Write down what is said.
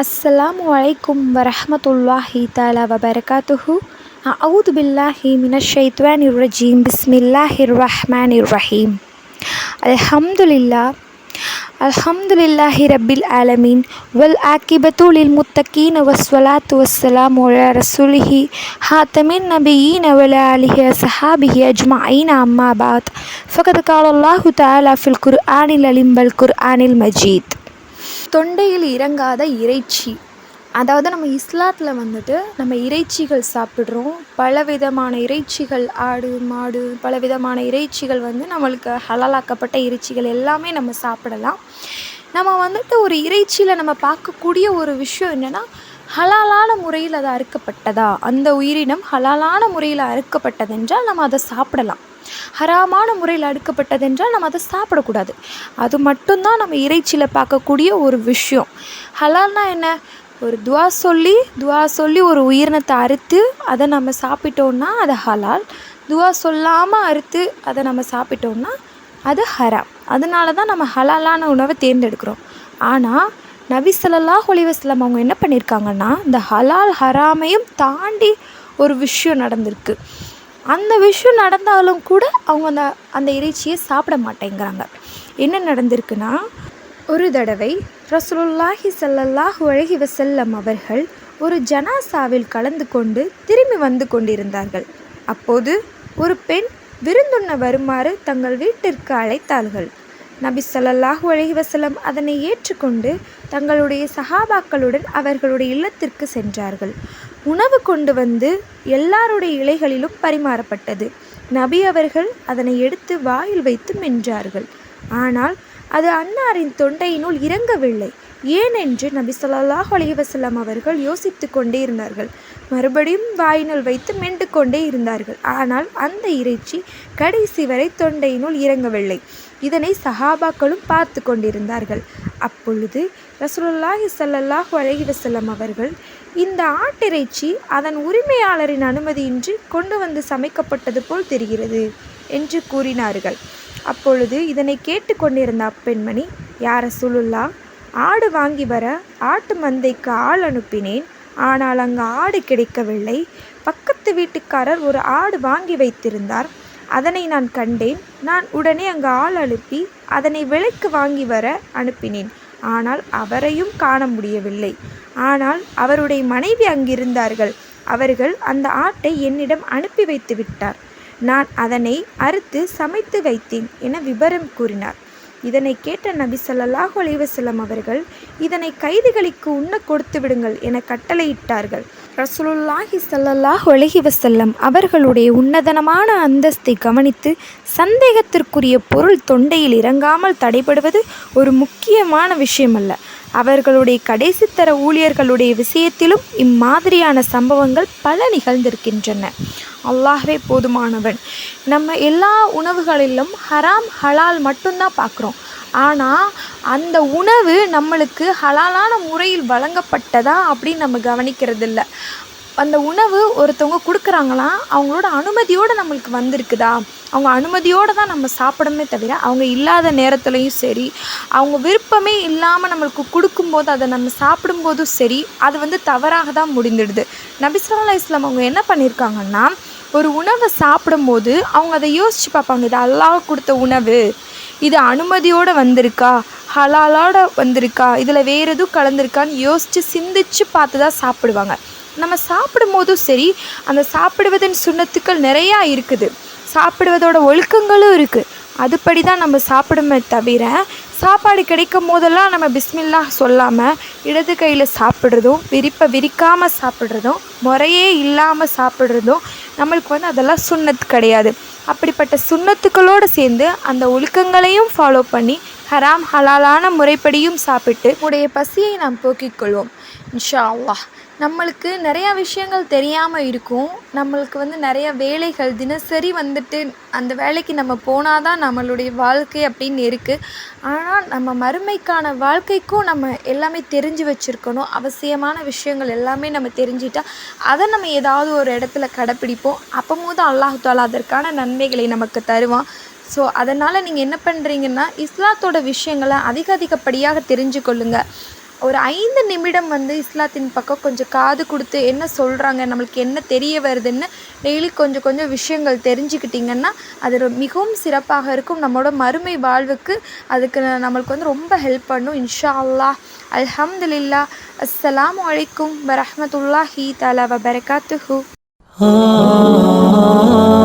السلام عليكم ورحمة الله تعالى وبركاته أعوذ بالله من الشيطان الرجيم بسم الله الرحمن الرحيم الحمد لله الحمد لله رب العالمين والعاقبة للمتقين والصلاة والسلام على رسوله خاتم النبيين وعلى آله وصحابه أجمعين أما بعد فقد قال الله தொண்டையில் இறங்காத இறைச்சி. அதாவது நம்ம இஸ்லாத்தில் வந்துட்டு நம்ம இறைச்சிகள் சாப்பிட்றோம். பலவிதமான இறைச்சிகள் ஆடு மாடு பலவிதமான இறைச்சிகள் வந்து நம்மளுக்கு ஹலாலாக்கப்பட்ட இறைச்சிகள் எல்லாமே நம்ம சாப்பிடலாம். நம்ம வந்துட்டு ஒரு இறைச்சியில் நம்ம பார்க்கக்கூடிய ஒரு விஷயம் என்னென்னா ஹலாலான முறையில் அது அறுக்கப்பட்டதா? அந்த உயிரினம் ஹலாலான முறையில் அறுக்கப்பட்டதென்றால் நம்ம அதை சாப்பிடலாம். ஹராமான முறையில் அடுக்கப்பட்டதென்றால் நம்ம அதை சாப்பிடக்கூடாது. அது மட்டும்தான் நம்ம இறைச்சியில் பார்க்கக்கூடிய ஒரு விஷயம். ஹலால்னா என்ன? ஒரு துவா சொல்லி துவா சொல்லி ஒரு உயிரினத்தை அறுத்து அதை நம்ம சாப்பிட்டோன்னா அது ஹலால். துவா சொல்லாமல் அறுத்து அதை நம்ம சாப்பிட்டோன்னா அது ஹராம். அதனால தான் நம்ம ஹலாலான உணவை தேர்ந்தெடுக்கிறோம். ஆனால் நபி ஸல்லல்லாஹு அலைஹி அவங்க என்ன பண்ணியிருக்காங்கன்னா இந்த ஹலால் ஹராமையும் தாண்டி ஒரு விஷயம் நடந்திருக்கு. அந்த விஷயம் நடந்தாலும் கூட அவங்க அந்த அந்த இறைச்சியை சாப்பிட மாட்டேங்கிறாங்க. என்ன நடந்திருக்குன்னா ஒரு தடவை ரசூலுல்லாஹி ஸல்லல்லாஹு அலைஹி வசல்லம் அவர்கள் ஒரு ஜனாசாவில் கலந்து கொண்டு திரும்பி வந்து கொண்டிருந்தார்கள். அப்போது ஒரு பெண் விருந்துண்ண வருமாறு தங்கள் வீட்டிற்கு அழைத்தார்கள். நபி ஸல்லல்லாஹு அலைஹி வஸல்லம் அதனை ஏற்றுக்கொண்டு தங்களுடைய சஹாபாக்களுடன் அவர்களுடைய இல்லத்திற்கு சென்றார்கள். உணவு கொண்டு வந்து எல்லாருடைய இலைகளிலும் பரிமாறப்பட்டது. நபி அவர்கள் அதனை எடுத்து வாயில் வைத்து மென்றார்கள். ஆனால் அது அன்னாரின் தொண்டையினுள் இறங்கவில்லை. ஏனென்று நபி ஸல்லல்லாஹு அலைஹி வஸல்லம் அவர்கள் யோசித்து கொண்டே இருந்தார்கள். மறுபடியும் வாயினுள் வைத்து மெண்டு கொண்டே இருந்தார்கள். ஆனால் அந்த இறைச்சி கடைசி வரை தொண்டையினுள் இறங்கவில்லை. இதனை சஹாபாக்களும் பார்த்து கொண்டிருந்தார்கள். அப்பொழுது ரசூலுல்லாஹி ஸல்லல்லாஹு அலைஹி வஸல்லம் அவர்கள் இந்த ஆட்டிறைச்சி அதன் உரிமையாளரின் அனுமதியின்றி கொண்டு வந்து சமைக்கப்பட்டது போல் தெரிகிறது என்று கூறினார்கள். அப்பொழுது இதனை கேட்டுக்கொண்டிருந்த அப்பெண்மணி யார் ரசூலுல்லா ஆடு வாங்கி வர ஆட்டு மந்தைக்கு ஆள் அனுப்பினேன். ஆனால் அங்கு ஆடு கிடைக்கவில்லை. பக்கத்து வீட்டுக்காரர் ஒரு ஆடு வாங்கி வைத்திருந்தார். அதனை நான் கண்டேன். நான் உடனே அங்கு ஆள் அனுப்பி அதனை விலைக்கு வாங்கி வர அனுப்பினேன். ஆனால் அவரையும் காண முடியவில்லை. ஆனால் அவருடைய மனைவி அங்கிருந்தார்கள். அவர்கள் அந்த ஆட்டை என்னிடம் அனுப்பி வைத்து விட்டார். நான் அதனை அறுத்து சமைத்து வைத்தேன் என விபரம் கூறினார். இதனை கேட்ட நபி ஸல்லல்லாஹு அலைஹி அவர்கள் இதனை கைதிகளுக்கு உண்ண கொடுத்து விடுங்கள் என கட்டளையிட்டார்கள். ரசூலுல்லாஹி ஸல்லல்லாஹு அலைஹி வசல்லம் அவர்களுடைய உன்னதனமான அந்தஸ்தை கவனித்து சந்தேகத்திற்குரிய பொருள் தொண்டையில் இறங்காமல் தடைபடுவது ஒரு முக்கியமான விஷயமல்ல. அவர்களுடைய கடைசி தர ஊழியர்களுடைய விஷயத்திலும் இம்மாதிரியான சம்பவங்கள் பல நிகழ்ந்திருக்கின்றன. அல்லாஹ்வே போதுமானவன். நம்ம எல்லா உணவுகளிலும் ஹராம் ஹலால் மட்டும்தான் பார்க்குறோம். ஆனால் அந்த உணவு நம்மளுக்கு ஹலாலான முறையில் வழங்கப்பட்டதா அப்படின்னு நம்ம கவனிக்கிறது இல்லை அந்த உணவு ஒருத்தவங்க கொடுக்குறாங்களாம் அவங்களோட அனுமதியோடு நம்மளுக்கு வந்திருக்குதா? அவங்க அனுமதியோடு தான் நம்ம சாப்பிடமே தவிர அவங்க இல்லாத நேரத்துலையும் சரி அவங்க விருப்பமே இல்லாமல் நம்மளுக்கு கொடுக்கும்போது அதை நம்ம சாப்பிடும்போதும் சரி அது வந்து தவறாக தான் முடிந்துடுது. நபிசல்லா இஸ்லாம் அவங்க என்ன பண்ணியிருக்காங்கன்னா ஒரு உணவை சாப்பிடும்போது அவங்க அதை யோசித்து பார்ப்பாங்க இது அல்லாஹ் கொடுத்த உணவு. இது அனுமதியோடு வந்திருக்கா? ஹலாலோட வந்திருக்கா? இதில் வேறு எதுவும் கலந்துருக்கான்னு யோசித்து சிந்திச்சு பார்த்து தான் சாப்பிடுவாங்க. நம்ம சாப்பிடும்போதும் சரி அந்த சாப்பிடுவதன் சுண்ணத்துக்கள் நிறையா இருக்குது. சாப்பிடுவதோட ஒழுக்கங்களும் இருக்குது அதுபடி தான் நம்ம சாப்பிடுமே தவிர சாப்பாடு கிடைக்கும் போதெல்லாம் நம்ம பிஸ்மில்லா சொல்லாமல் இடது கையில் சாப்பிட்றதும் விரிப்பை விரிக்காமல் சாப்பிட்றதும் முறையே இல்லாமல் சாப்பிட்றதும் நம்மளுக்கு வந்து அதெல்லாம் சுண்ணத்து கிடையாது. அப்படிப்பட்ட சுண்ணத்துக்களோடு சேர்ந்து அந்த ஒழுக்கங்களையும் ஃபாலோ பண்ணி ஹராம் ஹலாலான முறைப்படியும் சாப்பிட்டு உடைய பசியை நாம் போக்கிக் கொள்வோம். இன்ஷா அல்லாஹ். நம்மளுக்கு நிறையா விஷயங்கள் தெரியாமல் இருக்கும். நம்மளுக்கு வந்து நிறைய வேலைகள் தினசரி வந்துட்டு அந்த வேலைக்கு நம்ம போனால் தான் நம்மளுடைய வாழ்க்கை அப்படின்னு இருக்குது ஆனால் நம்ம மறுமைக்கான வாழ்க்கைக்கும் நம்ம எல்லாமே தெரிஞ்சு வச்சுருக்கணும். அவசியமான விஷயங்கள் எல்லாமே நம்ம தெரிஞ்சிட்டா அதை நம்ம ஏதாவது ஒரு இடத்துல கடைப்பிடிப்போம். அப்போமோது அல்லாஹாலா அதற்கான நன்மைகளை நமக்கு தருவான். ஸோ அதனால் நீங்கள் என்ன பண்ணுறீங்கன்னா இஸ்லாத்தோட விஷயங்களை அதிக அதிகப்படியாக தெரிஞ்சு கொள்ளுங்கள் ஒரு ஐந்து நிமிடம் வந்து இஸ்லாத்தின் பக்கம் கொஞ்சம் காது கொடுத்து என்ன சொல்கிறாங்க நம்மளுக்கு என்ன தெரிய வருதுன்னு டெய்லி கொஞ்சம் கொஞ்சம் விஷயங்கள் தெரிஞ்சுக்கிட்டிங்கன்னா அது மிகவும் சிறப்பாக இருக்கும். நம்மளோட மறுமை வாழ்வுக்கு அதுக்கு நம்மளுக்கு வந்து ரொம்ப ஹெல்ப் பண்ணும். இன்ஷா அல்லாஹ் அல்ஹம்துலில்லா அஸ்ஸலாமு அலைக்கும் வரஹ்மத்துல்லாஹி தஆலா வபரகாத்துஹு. ah